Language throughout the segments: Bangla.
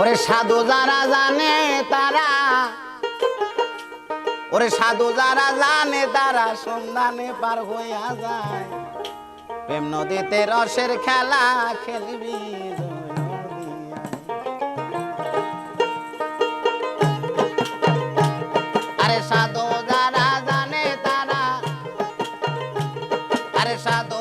ওরে সাধু যারা জানে তারা, ওরে সাধু যারা জানে তারা সন্ধানে পার হইয়া যায়। প্রেম নদীতে রসের খেলা খেলবি আরে সাধু যারা জানে তারা, আরে সাধু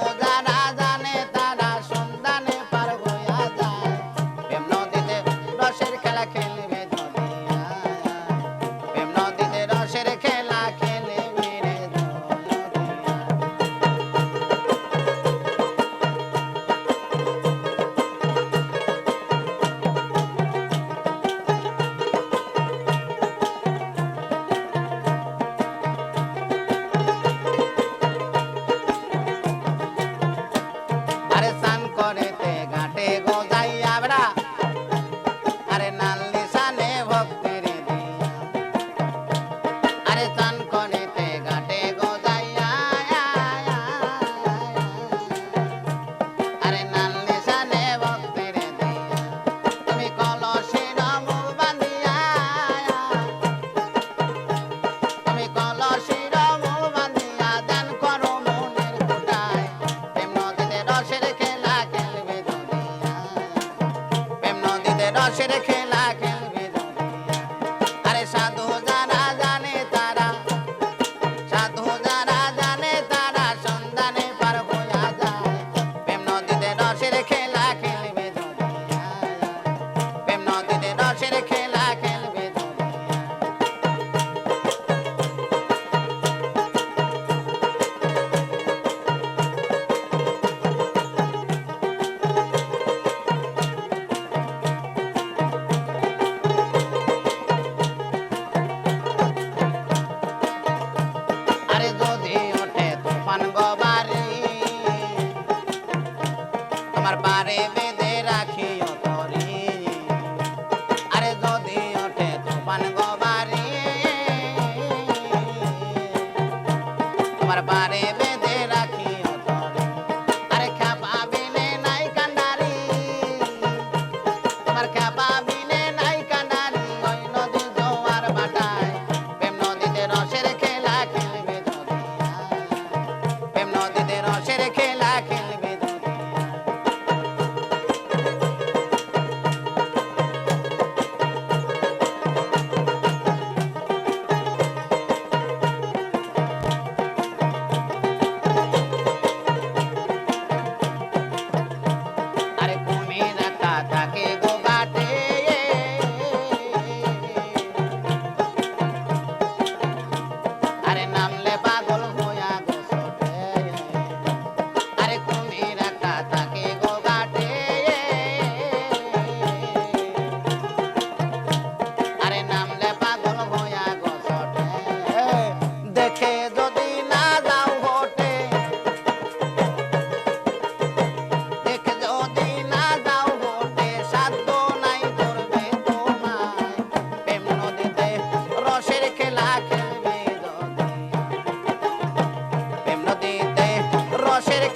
রসের খেলা খেলবে দুনিয়া। প্রেম নদীতে রসের খেলা আমার পারে বেঁধে রাখি আরে খাপা বিলে নাই কান্ডারি। তোমার খাপা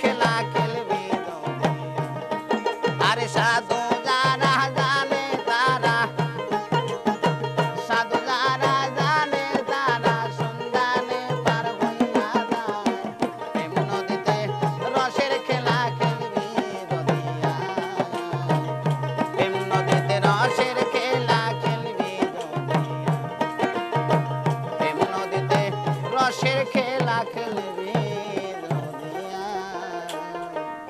খেলা খেলবে আরে সাধু যারা জানে তারা, সাধু যারা জানে তারা সন্ধানে পার হইয়া যায়। এমন দিতে রসের খেলা খেলবি দদিয়া এমন দিতে রসের খেলা খেলবি দদিয়া এমন দিতে রসের খেলা খেল